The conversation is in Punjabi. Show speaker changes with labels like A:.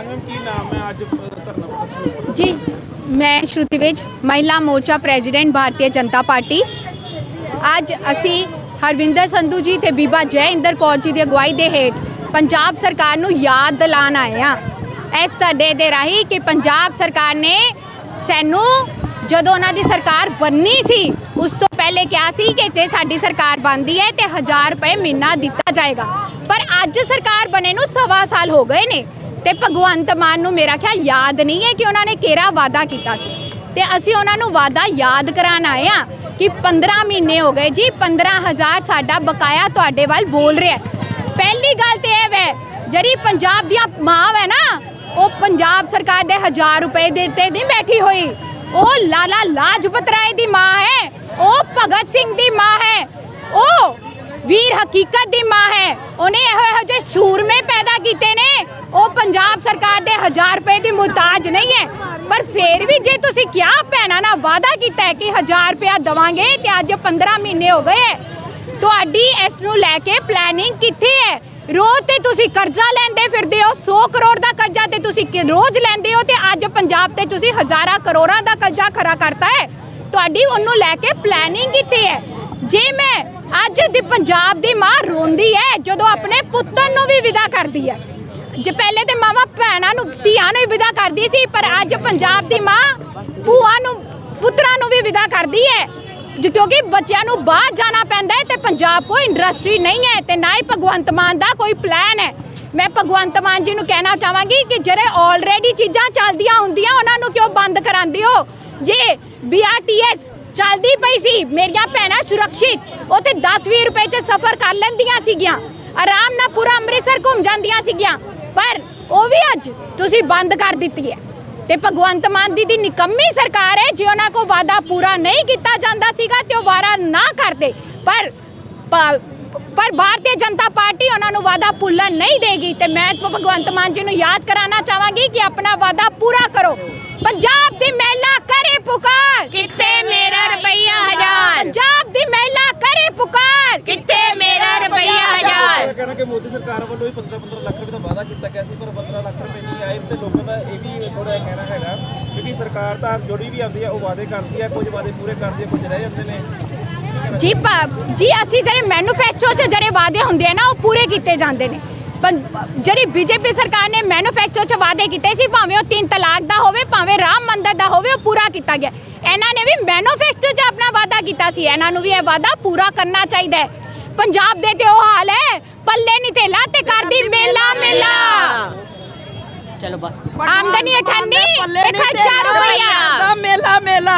A: ਅੰਗਮ ਕੀ ਨਾਮ ਹੈ? ਅੱਜ ਧਰਨਾ ਪ੍ਰਦਰਸ਼ਨ
B: ਜੀ, ਮੈਂ ਸ਼ਰੂਤੀ ਵਿਜ, ਮਹਿਲਾ ਮੋਰਚਾ ਪ੍ਰੈਜ਼ੀਡੈਂਟ ਭਾਰਤੀ ਜਨਤਾ ਪਾਰਟੀ। ਅੱਜ ਅਸੀਂ ਹਰਵਿੰਦਰ ਸੰਧੂ ਜੀ ਤੇ ਬੀਬਾ ਜੈ ਇੰਦਰ ਕੌਰ ਜੀ ਦੀ ਅਗਵਾਈ ਦੇ ਹੇਠ ਪੰਜਾਬ ਸਰਕਾਰ ਨੂੰ ਯਾਦ ਦਿਲਾਉਣ ਆਏ ਆ ਇਸ ਧਰਨੇ ਦੇ ਰਾਹੀਂ ਕਿ ਪੰਜਾਬ ਸਰਕਾਰ ਨੇ ਸਾਨੂੰ ਜਦੋਂ ਉਹਨਾਂ ਦੀ ਸਰਕਾਰ ਬਣਨੀ ਸੀ, ਉਸ ਤੋਂ ਪਹਿਲੇ ਕਿਹਾ ਸੀ ਕਿ ਜੇ ਸਾਡੀ ਸਰਕਾਰ ਬਣਦੀ ਹੈ ਤੇ 1000 ਰੁਪਏ ਮਹੀਨਾ ਦਿੱਤਾ ਜਾਏਗਾ। ਪਰ ਅੱਜ ਸਰਕਾਰ ਬਣੇ ਨੂੰ ਸਵਾ ਸਾਲ ਹੋ ਗਏ ਨੇ। ਤੇ ਭਗਵੰਤ ਮਾਨ ਨੂੰ ਮੇਰਾ ਖਿਆਲ ਯਾਦ ਨਹੀਂ ਹੈ ਕਿ ਉਹਨਾਂ ਨੇ ਕਿਹੜਾ ਵਾਅਦਾ ਕੀਤਾ ਸੀ। ਤੇ ਅਸੀਂ ਉਹਨਾਂ ਨੂੰ ਵਾਅਦਾ ਯਾਦ ਕਰਾਉਣ ਆਏ ਆ ਕਿ 15 ਮਹੀਨੇ ਹੋ ਗਏ ਜੀ 15000 ਸਾਡਾ ਬਕਾਇਆ ਤੁਹਾਡੇ ਵੱਲ ਬੋਲ ਰਿਹਾ ਪਹਿਲੀ ਗੱਲ ਤੇ ਇਹ ਵੈ, ਜਿਹੜੀ ਪੰਜਾਬ ਦੀਆਂ ਮਾਂ ਹੈ ਨਾ, ਉਹ ਪੰਜਾਬ ਸਰਕਾਰ ਦੇ 1000 ਰੁਪਏ ਦੇ ਤੇ ਨਹੀਂ ਬੈਠੀ ਹੋਈ। ਉਹ ਲਾਲਾ ਲਾਜਪਤ ਰਾਏ ਦੀ ਮਾਂ ਹੈ, ਉਹ ਭਗਤ ਸਿੰਘ ਦੀ ਮਾਂ ਹੈ, ਉਹ ਵੀਰ ਹਕੀਕਤ ਦੀ ਮਾਂ ਹੈ। ਉਹਨੇ ਇਹੋ ਇਹੋ ਜਿਹੇ ਸੂਰਮੇ ਪੈਦਾ ਕੀਤੇ ਨੇ ਉਹ ਪੰਜਾਬ ਸਰਕਾਰ ਦੇ 1000 ਰੁਪਏ ਦੀ ਮੁਹਤਾਜ ਨਹੀਂ ਹੈ। ਪਰ ਫੇਰ ਵੀ ਜੇ ਤੁਸੀਂ ਕਿਹਾ ਭੈਣਾਂ ਨਾਲ ਵਾਅਦਾ ਕੀਤਾ ਕਿ 1000 ਰੁਪਇਆ ਦਵਾਂਗੇ ਤੇ ਅੱਜ 15 ਮਹੀਨੇ ਹੋ ਗਏ ਤੁਹਾਡੀ ਇਸ ਨੂੰ ਲੈ ਕੇ ਪਲੈਨਿੰਗ ਕਿੱਥੇ ਹੈ? ਰੋਜ਼ ਤੇ ਤੁਸੀਂ ਕਰਜ਼ਾ ਲੈਂਦੇ ਫਿਰਦੇ ਹੋ 100 ਕਰੋੜ ਦਾ ਕਰਜ਼ਾ ਤੇ ਤੁਸੀਂ ਰੋਜ਼ ਲੈਂਦੇ ਹੋ ਤੇ ਅੱਜ ਪੰਜਾਬ ਤੇ ਤੁਸੀਂ ਹਜ਼ਾਰਾਂ ਕਰੋੜਾਂ ਦਾ ਕਰਜ਼ਾ ਖੜਾ ਕਰਤਾ ਹੈ। ਤੁਹਾਡੀ ਉਹਨੂੰ ਲੈ ਕੇ ਪਲੈਨਿੰਗ ਕਿੱਥੇ ਹੈ? ਜੇ ਮੈਂ ਅੱਜ ਦੀ ਪੰਜਾਬ ਦੀ ਮਾਂ ਰੋਂਦੀ ਹੈ, ਜਦੋਂ ਆਪਣੇ ਪੁੱਤਰ ਨੂੰ ਵੀ ਵਿਦਾ ਕਰਦੀ ਹੈ। ਜੇ ਪਹਿਲੇ ਤੇ ਮਾਵਾ ਭੈਣਾਂ ਨੂੰ ਧੀਆਂ ਨੂੰ ਵਿਦਾ ਕਰਦੀ ਸੀ, ਪਰ ਅੱਜ ਪੰਜਾਬ ਦੀ ਮਾਂ ਭੂਆ ਨੂੰ, ਪੁੱਤਰਾਂ ਨੂੰ ਵੀ ਵਿਦਾ ਕਰਦੀ ਹੈ। ਜੋ, ਕਿਉਂਕਿ ਬੱਚਿਆਂ ਨੂੰ ਬਾਹਰ ਜਾਣਾ ਪੈਂਦਾ ਹੈ ਤੇ ਪੰਜਾਬ ਕੋਈ ਇੰਡਸਟਰੀ ਨਹੀਂ ਹੈ ਤੇ ਨਾ ਹੀ ਭਗਵੰਤ ਮਾਨ ਦਾ ਕੋਈ ਪਲਾਨ ਹੈ। ਮੈਂ ਭਗਵੰਤ ਮਾਨ ਜੀ ਨੂੰ ਕਹਿਣਾ ਚਾਹਾਂਗੀ ਕਿ ਜਿਹੜੇ ਆਲਰੇਡੀ ਚੀਜ਼ਾਂ ਚੱਲਦੀਆਂ ਹੁੰਦੀਆਂ, ਉਹਨਾਂ ਨੂੰ ਕਿਉਂ ਬੰਦ ਕਰਾਉਂਦੇ ਹੋ? ਜੇ ਬੀਆਰਟੀਐਸ ਚੱਲਦੀ ਪਈ ਸੀ, ਮੇਰੀਆਂ ਭੈਣਾਂ ਸੁਰੱਖਿਤ ਉਹ 10-20 ਰੁਪਏ 'ਚ ਸਫ਼ਰ ਕਰ ਲੈਂਦੀਆਂ ਸੀਗੀਆਂ। ਆਰਾਮ ਨਾਲ ਪੂਰਾ ਅੰਮ੍ਰਿਤਸਰ ਘੁੰਮ ਜਾਂਦੀਆਂ ਸੀਗੀਆਂ। ਪਰ ਉਹ ਵੀ ਅੱਜ ਤੁਸੀਂ ਬੰਦ ਕਰ ਦਿੱਤੀ ਹੈ। ਤੇ ਭਗਵੰਤ ਮਾਨ ਦੀ ਦੀ ਨਿਕੰਮੀ ਸਰਕਾਰ ਹੈ, ਜੇ ਉਹਨਾਂ ਕੋ ਵਾਦਾ ਪੂਰਾ ਨਹੀਂ ਕੀਤਾ ਜਾਂਦਾ ਸੀਗਾ ਤੇ ਉਹ ਵਾਰਾ ਨਾ ਕਰਦੇ, ਪਰ ਪਰ ਭਾਰਤੀ ਜਨਤਾ ਪਾਰਟੀ ਉਹਨਾਂ ਨੂੰ ਵਾਦਾ ਭੁੱਲਣ ਨਹੀਂ ਦੇਗੀ ਤੇ ਮੈਂ ਭਗਵੰਤ ਮਾਨ ਜੀ ਨੂੰ ਯਾਦ ਕਰਾਉਣਾ ਚਾਹਾਂਗੀ ਕਿ ਆਪਣਾ ਵਾਦਾ ਪੂਰਾ ਕਰੋ। ਪੰਜਾਬ ਦੀ ਮਹਿਲਾ ਕਰੇ ਪੁਕਾਰ
C: ਕਿੱਥੇ ਮੇਰਾ ਰੁਪਈਆ ਹਜ਼ਾਰ
B: ਪੰਜਾਬ ਦੀ ਮਹਿਲਾ ਕਰੇ ਪੁਕਾਰ
C: ਕਿੱਥੇ ਮੇਰਾ ਰੁਪਈਆ ਹਜ਼ਾਰ
A: ਕਿ ਮੋਦੀ ਸਰਕਾਰ ਵੱਲੋਂ ਹੀ 15 15 ਲੱਖ ਰੁਪਏ ਦਾ ਵਾਅਦਾ ਕੀਤਾ ਗਿਆ ਸੀ, ਪਰ 15 ਲੱਖ ਰੁਪਏ ਨਹੀਂ ਆਏ ਤੇ ਲੋਕਾਂ ਦਾ ਇਹ ਵੀ ਥੋੜਾ ਕਹਿਣਾ ਹੈਗਾ ਕਿਉਂਕਿ ਸਰਕਾਰ ਤਾਂ ਜੁੜੀ ਵੀ ਆਉਂਦੀ ਹੈ ਉਹ ਵਾਅਦੇ ਕਰਦੀ ਹੈ ਕੁਝ ਵਾਅਦੇ ਪੂਰੇ ਕਰਦੀ ਹੈ ਕੁਝ ਰਹਿ ਜਾਂਦੇ ਨੇ।
B: ਜੀ ਜੀ, ਅਸੀਂ ਜਿਹੜੇ ਮੈਨੂਫੈਕਚਰ 'ਚ ਜਿਹੜੇ ਵਾਅਦੇ ਹੁੰਦੇ ਆ ਨਾ, ਉਹ ਪੂਰੇ ਕੀਤੇ ਜਾਂਦੇ ਨੇ। ਜਿਹੜੀ ਬੀਜੇਪੀ ਸਰਕਾਰ ਨੇ ਮੈਨੂਫੈਕਚਰ 'ਚ ਵਾਅਦੇ ਕੀਤੇ ਸੀ, ਭਾਵੇਂ ਉਹ ਤਿੰਨ ਤਲਾਕ ਦਾ ਹੋਵੇ, ਭਾਵੇਂ ਰਾਮ ਮੰਦਰ ਦਾ ਹੋਵੇ, ਉਹ ਪੂਰਾ ਕੀਤਾ ਗਿਆ। ਇਹਨਾਂ ਨੇ ਵੀ ਮੈਨੂਫੈਕਚਰ 'ਚ ਆਪਣਾ ਵਾਅਦਾ ਕੀਤਾ ਸੀ। ਇਹਨਾਂ ਨੂੰ ਵੀ ਇਹ ਵਾਅਦਾ ਪੂਰਾ ਕਰਨਾ ਚਾਹੀਦਾ ਹੈ। ਪੰਜਾਬ ਦੇ ਤੇ ਉਹ ਹਾਲ ਹੈ। ਪੱਲੇ ਨਹੀਂ ਤੇ ਲਾਤੇ ਕਰਦੀ ਮੇਲਾ ਮੇਲਾ
C: ਚਲੋ ਬਸ।
B: ਆਮਦਨੀ 98 104 ਰੁਪਇਆ ਦਾ ਮੇਲਾ ਮੇਲਾ।